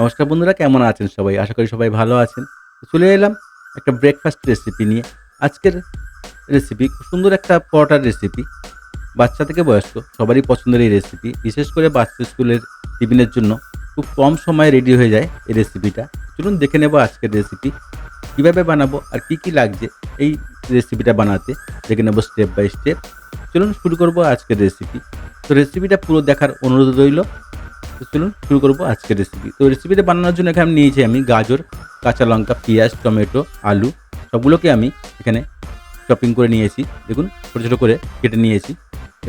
নমস্কার বন্ধুরা, কেমন আছেন সবাই? আশা করি সবাই ভালো আছেন। চলে এলাম একটা ব্রেকফাস্ট রেসিপি নিয়ে। আজকের রেসিপি খুব সুন্দর একটা পরোটার রেসিপি বাচ্চা থেকে বয়স্ক, সবারই পছন্দের এই রেসিপি বিশেষ করে বাচ্চা স্কুলের টিফিনের জন্য খুব কম সময়ে রেডি হয়ে যায় এই রেসিপিটা চলুন দেখে নেব আজকের রেসিপি কীভাবে বানাবো আর কি কি লাগছে এই রেসিপিটা বানাতে? দেখে নেব স্টেপ বাই স্টেপ চলুন শুরু করব আজকের রেসিপি তো রেসিপিটা পুরো দেখার অনুরোধ রইল। তো চলুন, শুরু করব আজকের রেসিপি তো রেসিপিটা বানানোর জন্য এখানে নিয়েছি আমি গাজর, কাঁচা লঙ্কা, পেঁয়াজ, টমেটো, আলু, সবগুলোকে আমি এখানে চপিং করে নিয়েছি। দেখুন, ছোটো ছোটো করে কেটে নিয়েছি।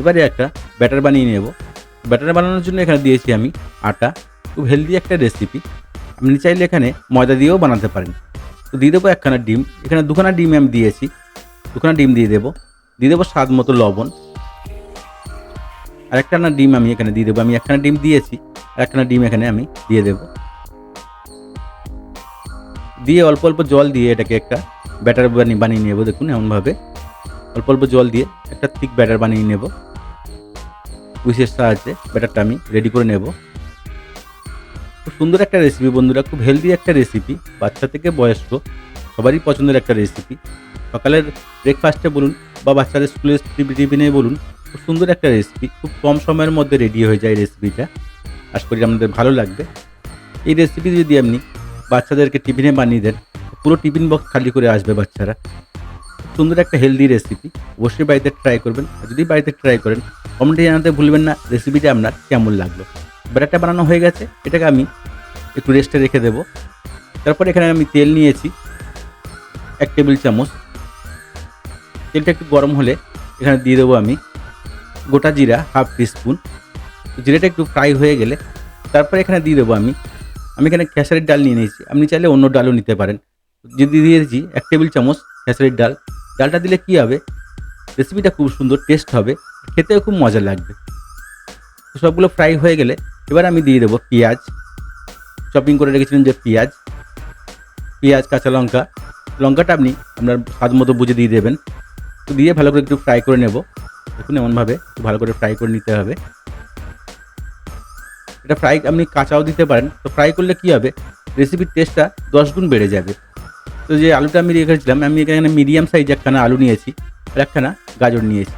এবারে একটা ব্যাটার বানিয়ে নেব। ব্যাটার বানানোর জন্য এখানে দিয়েছি আমি আটা। খুব হেলদি একটা রেসিপি আপনি চাইলে এখানে ময়দা দিয়েও বানাতে পারেন। তো দিয়ে দেবো একখানা ডিম। এখানে দুখানা ডিম আমি দিয়েছি। দুখানা ডিম দিয়ে দেবো। দিয়ে দেবো স্বাদ মতো লবণ। আর একটা না ডিম আমি এখানে দিয়ে দেবো। আমি একখানা ডিম দিয়েছি। একখানা ডিম এখানে আমি দিয়ে দেবো। দিয়ে অল্প অল্প জল দিয়ে এটাকে একটা ব্যাটার বানিয়ে বানিয়ে নেব দেখুন এমনভাবে। অল্প অল্প জল দিয়ে একটা থিক ব্যাটার বানিয়ে নেব। উইসের সাহায্যে ব্যাটারটা আমি রেডি করে নেব। খুব সুন্দর একটা রেসিপি বন্ধুরা, খুব হেলদি একটা রেসিপি বাচ্চা থেকে বয়স্ক, সবারই পছন্দের একটা রেসিপি সকালের ব্রেকফাস্টে বলুন বা বাচ্চাদের স্কুলের টিফিনে বলুন, খুব সুন্দর একটা রেসিপি খুব কম সময়ের মধ্যে রেডি হয়ে যায় রেসিপিটা আশা করি আপনাদের ভালো লাগবে। এই রেসিপি যদি আপনি বাচ্চাদেরকে টিফিনে বানিয়ে দেন, পুরো টিফিন বক্স খালি করে আসবে বাচ্চারা। সুন্দর একটা হেলদি রেসিপি অবশ্যই বাড়িতে ট্রাই করবেন। আর যদি বাড়িতে ট্রাই করেন কমেন্টে জানাতে ভুলবেন না রেসিপিটা আপনার কেমন লাগল। ব্যাটারটা বানানো হয়ে গেছে, এটাকে আমি একটু রেস্টে রেখে দেবো। তারপর এখানে আমি তেল নিয়েছি, এক টেবিল চামচ। তেলটা একটু গরম হলে এখানে দিয়ে দেবো আমি গোটা জিরা হাফ টিস্পুন জিরাটা একটু ফ্রাই হয়ে গেলে তারপরে এখানে দিয়ে দেবো আমি। আমি এখানে খেসারির ডাল নিয়ে নিয়েছি। আপনি চাইলে অন্য ডালও নিতে পারেন। যদি দিয়েছি, এক টেবিল চামচ খেসারির ডাল। ডালটা দিলে কী হবে? রেসিপিটা খুব সুন্দর, টেস্ট হবে, খেতেও খুব মজা লাগবে। সবগুলো ফ্রাই হয়ে গেলে এবার আমি দিয়ে দেবো পেঁয়াজ। চপিং করে রেখেছিলেন যে পেঁয়াজ। পেঁয়াজ, কাঁচা লঙ্কা। লঙ্কাটা আপনি আপনার স্বাদ মতো বুঝে দিয়ে দেবেন। তো দিয়ে ভালো করে একটু ফ্রাই করে নেব। দেখুন এমনভাবে একটু ভালো করে ফ্রাই করে নিতে হবে। এটা ফ্রাই আপনি কাঁচাও দিতে পারেন। তো ফ্রাই করলে কী হবে? রেসিপির টেস্টটা দশ গুণ বেড়ে যাবে। তো যে আলুটা আমি রেখেছিলাম আমি এখানে মিডিয়াম সাইজ একখানা আলু নিয়েছি আর একখানা গাজর নিয়েছি।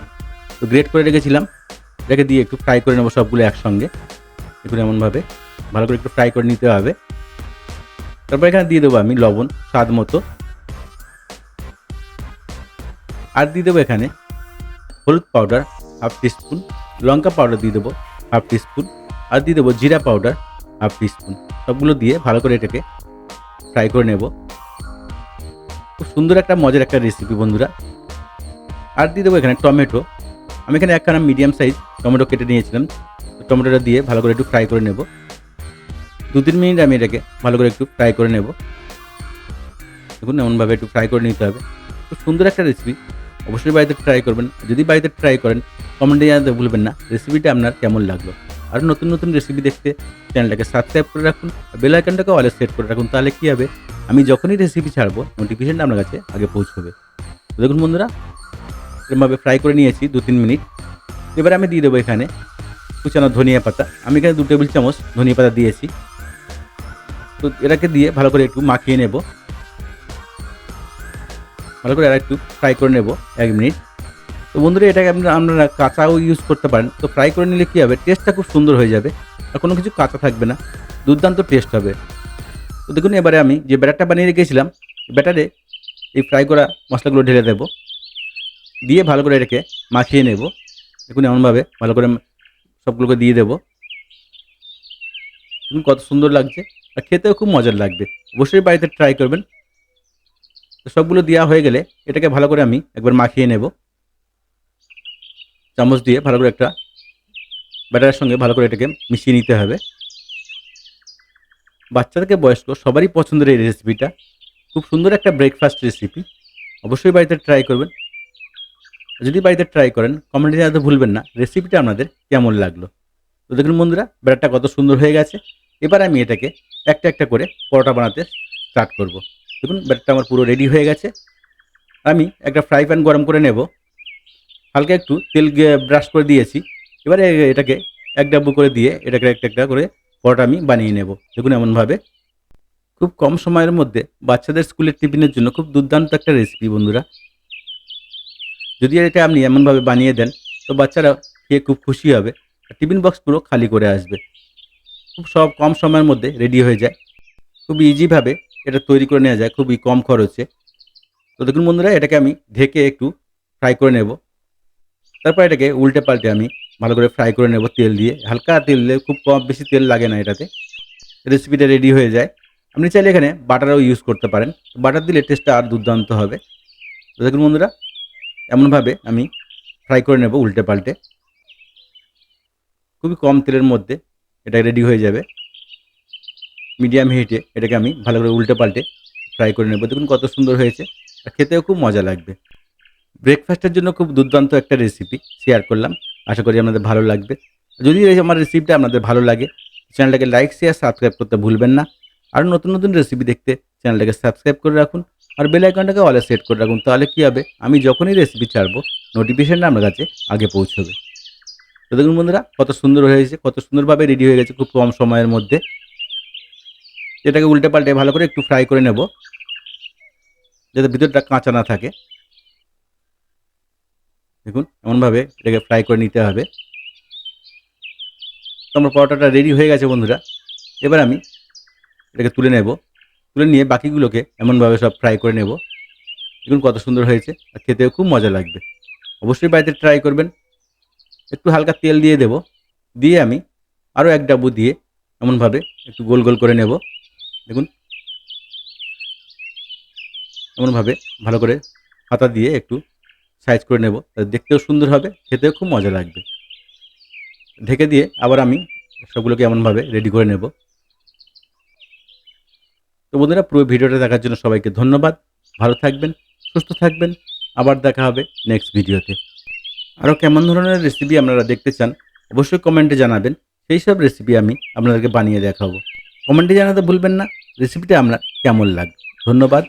তো গ্রেট করে রেখেছিলাম। রেখে দিয়ে একটু ফ্রাই করে নেব সবগুলো একসঙ্গে। দেখুন এমনভাবে ভালো করে একটু ফ্রাই করে নিতে হবে। তারপর এখানে দিয়ে দেবো আমি লবণ, স্বাদ মতো। আর দিয়ে দেবো এখানে হলুদ পাউডার হাফ টিস্পুন লঙ্কা পাউডার দিয়ে দেবো হাফ টিস্পুন আর দিয়ে দেবো জিরা পাউডার হাফ টিস্পুন সবগুলো দিয়ে ভালো করে এটাকে ফ্রাই করে নেব। খুব সুন্দর একটা মজার একটা রেসিপি বন্ধুরা। আর দিয়ে দেবো এখানে টমেটো। আমি এখানে একখানা মিডিয়াম সাইজ টমেটো কেটে নিয়েছিলাম। টমেটোটা দিয়ে ভালো করে একটু ফ্রাই করে নেব। দু তিন মিনিট আমি এটাকে ভালো করে একটু ফ্রাই করে নেব। দেখুন, এমনভাবে একটু ফ্রাই করে নিতে হবে। খুব সুন্দর একটা রেসিপি অবশ্যই বাড়িতে ট্রাই করবেন। যদি বাড়িতে ট্রাই করেন কমেন্টে জানাতে ভুলবেন না। রেসিপিটা আপনার কেমন লাগল? আর নতুন নতুন রেসিপি দেখতে চ্যানেলটাকে সাবস্ক্রাইব করে রাখুন বেল আইকনটাকে অলে সেট করে রাখুন, তাহলে কী হবে? আমি যখনই রেসিপি ছাড়বো নোটিফিকেশনটা আপনার কাছে আগে পৌঁছবে। তো দেখুন বন্ধুরা, এরমভাবে ফ্রাই করে নিয়েছি দু তিন মিনিট। এবারে আমি দিয়ে দেবো এখানে কুচানো ধনিয়া পাতা। আমি এখানে দু টেবিল চামচ ধনিয়া পাতা দিয়েছি। তো এটাকে দিয়ে ভালো করে একটু মাখিয়ে নেব। ভালো করে আর একটু ফ্রাই করে নেব, এক মিনিট। তো বন্ধুরা, এটাকে আপনারা আপনারা কাঁচাও ইউজ করতে পারেন। তো ফ্রাই করে নিলে কী হবে? টেস্টটা খুব সুন্দর হয়ে যাবে আর কোনো কিছু কাঁচা থাকবে না। দুর্দান্ত টেস্ট হবে। তো দেখুন, এবারে আমি যে ব্যাটারটা বানিয়ে রেখেছিলাম ব্যাটারে এই ফ্রাই করা মশলাগুলো ঢেলে দেবো। দিয়ে ভালো করে এটাকে মাখিয়ে নেব। দেখুন, এমনভাবে ভালো করে সবগুলোকে দিয়ে দেবো। দেখুন, কত সুন্দর লাগছে। আর খেতেও খুব মজার লাগবে। অবশ্যই বাড়িতে ট্রাই করবেন। তো সবগুলো দেওয়া হয়ে গেলে এটাকে ভালো করে আমি একবার মাখিয়ে নেব। চামচ দিয়ে ভালো করে একটা ব্যাটারের সঙ্গে ভালো করে এটাকে মিশিয়ে নিতে হবে। বাচ্চা থেকে বয়স্ক সবারই পছন্দের এই রেসিপিটা খুব সুন্দর একটা ব্রেকফাস্ট রেসিপি অবশ্যই বাড়িতে ট্রাই করবেন। যদি বাড়িতে ট্রাই করেন কমেন্টে জানাতে ভুলবেন না। রেসিপিটা আপনাদের কেমন লাগল? তো দেখুন বন্ধুরা, ব্যাটারটা কত সুন্দর হয়ে গেছে। এবার আমি এটাকে একটা একটা করে পরোটা বানাতে স্টার্ট করব। দেখুন, ব্যাটারটা আমার পুরো রেডি হয়ে গেছে। আমি একটা ফ্রাই প্যান গরম করে নেব। হালকা একটু তেল ব্রাশ করে দিয়েছি। এবারে এটাকে এক ডাব্বু করে দিয়ে এটাকে একটা একটা করে পরোটা আমি বানিয়ে নেব। দেখুন এমনভাবে। খুব কম সময়ের মধ্যে বাচ্চাদের স্কুলের টিফিনের জন্য খুব দুর্দান্ত একটা রেসিপি বন্ধুরা। যদি এটা আপনি এমনভাবে বানিয়ে দেন, তো বাচ্চারা খেয়ে খুব খুশি হবে। টিফিন বক্স পুরো খালি করে আসবে। খুব সব কম সময়ের মধ্যে রেডি হয়ে যায়। খুব ইজিভাবে এটা তৈরি করে নেওয়া যায়। খুবই কম খরচে। তো দেখুন বন্ধুরা, এটাকে আমি ঢেকে একটু ফ্রাই করে নেব। তারপর এটাকে উল্টে পাল্টে আমি ভালো করে ফ্রাই করে নেব তেল দিয়ে। হালকা তেল দিলে খুব কম বেশি তেল লাগে না এটাতে। রেসিপিটা রেডি হয়ে যায়। আপনি চাইলে এখানে বাটারও ইউজ করতে পারেন। বাটার দিলে টেস্টটা আর দুর্দান্ত হবে। তো দেখুন বন্ধুরা, এমনভাবে আমি ফ্রাই করে নেব উল্টে পাল্টে। খুবই কম তেলের মধ্যে এটা রেডি হয়ে যাবে। মিডিয়াম হিটে এটাকে আমি ভালো করে উল্টে পাল্টে ফ্রাই করে নেব। দেখুন কত সুন্দর হয়েছে। খেতেও খুব মজা লাগবে। ব্রেকফাস্টের জন্য খুব দুর্দান্ত একটা রেসিপি শেয়ার করলাম। আশা করি আপনাদের ভালো লাগবে। যদি আমার রেসিপিটা আপনাদের ভালো লাগে চ্যানেলটাকে লাইক শেয়ার সাবস্ক্রাইব করতে ভুলবেন না। আর নতুন নতুন রেসিপি দেখতে চ্যানেলটাকে সাবস্ক্রাইব করে রাখুন। আর বেল আইকনটাকে অলে সেট করে রাখুন, তাহলে কী হবে? আমি যখনই রেসিপি ছাড়বো নোটিফিকেশনটা আপনার কাছে আগে পৌঁছবে। তো দেখুন বন্ধুরা, কত সুন্দর হয়েছে, কত সুন্দরভাবে রেডি হয়ে গেছে খুব কম সময়ের মধ্যে। এটাকে উল্টে পাল্টে ভালো করে একটু ফ্রাই করে নেব, যাতে ভিতরটা কাঁচা না থাকে। দেখুন, এমনভাবে এটাকে ফ্রাই করে নিতে হবে। তো আমার পরোটাটা রেডি হয়ে গেছে বন্ধুরা। এবার আমি এটাকে তুলে নেব। তুলে নিয়ে বাকিগুলোকে এমনভাবে সব ফ্রাই করে নেব। দেখুন কত সুন্দর হয়েছে, আর খেতেও খুব মজা লাগবে। অবশ্যই বাড়িতে ট্রাই করবেন। একটু হালকা তেল দিয়ে দেব। দিয়ে আমি আরও এক ডাবু দিয়ে এমনভাবে একটু গোল গোল করে নেব। দেখুন। এমনভাবে ভালো করে হাতা দিয়ে একটু সাইজ করে নেব। দেখতেও সুন্দর হবে, খেতেও খুব মজা লাগবে। ঢেকে দিয়ে আবার আমি সবগুলোকে এমনভাবে রেডি করে নেব। তো বন্ধুরা, পুরো ভিডিওটা দেখার জন্য সবাইকে ধন্যবাদ। ভালো থাকবেন, সুস্থ থাকবেন। আবার দেখা হবে নেক্সট ভিডিওতে। আরও কেমন ধরনের রেসিপি আপনারা দেখতে চান, অবশ্যই কমেন্টে জানাবেন। সেই সব রেসিপি আমি আপনাদেরকে বানিয়ে দেখাবো। কমেন্টে জানাতে ভুলবেন না। রেসিপিটা আপনার কেমন লাগবে? ধন্যবাদ।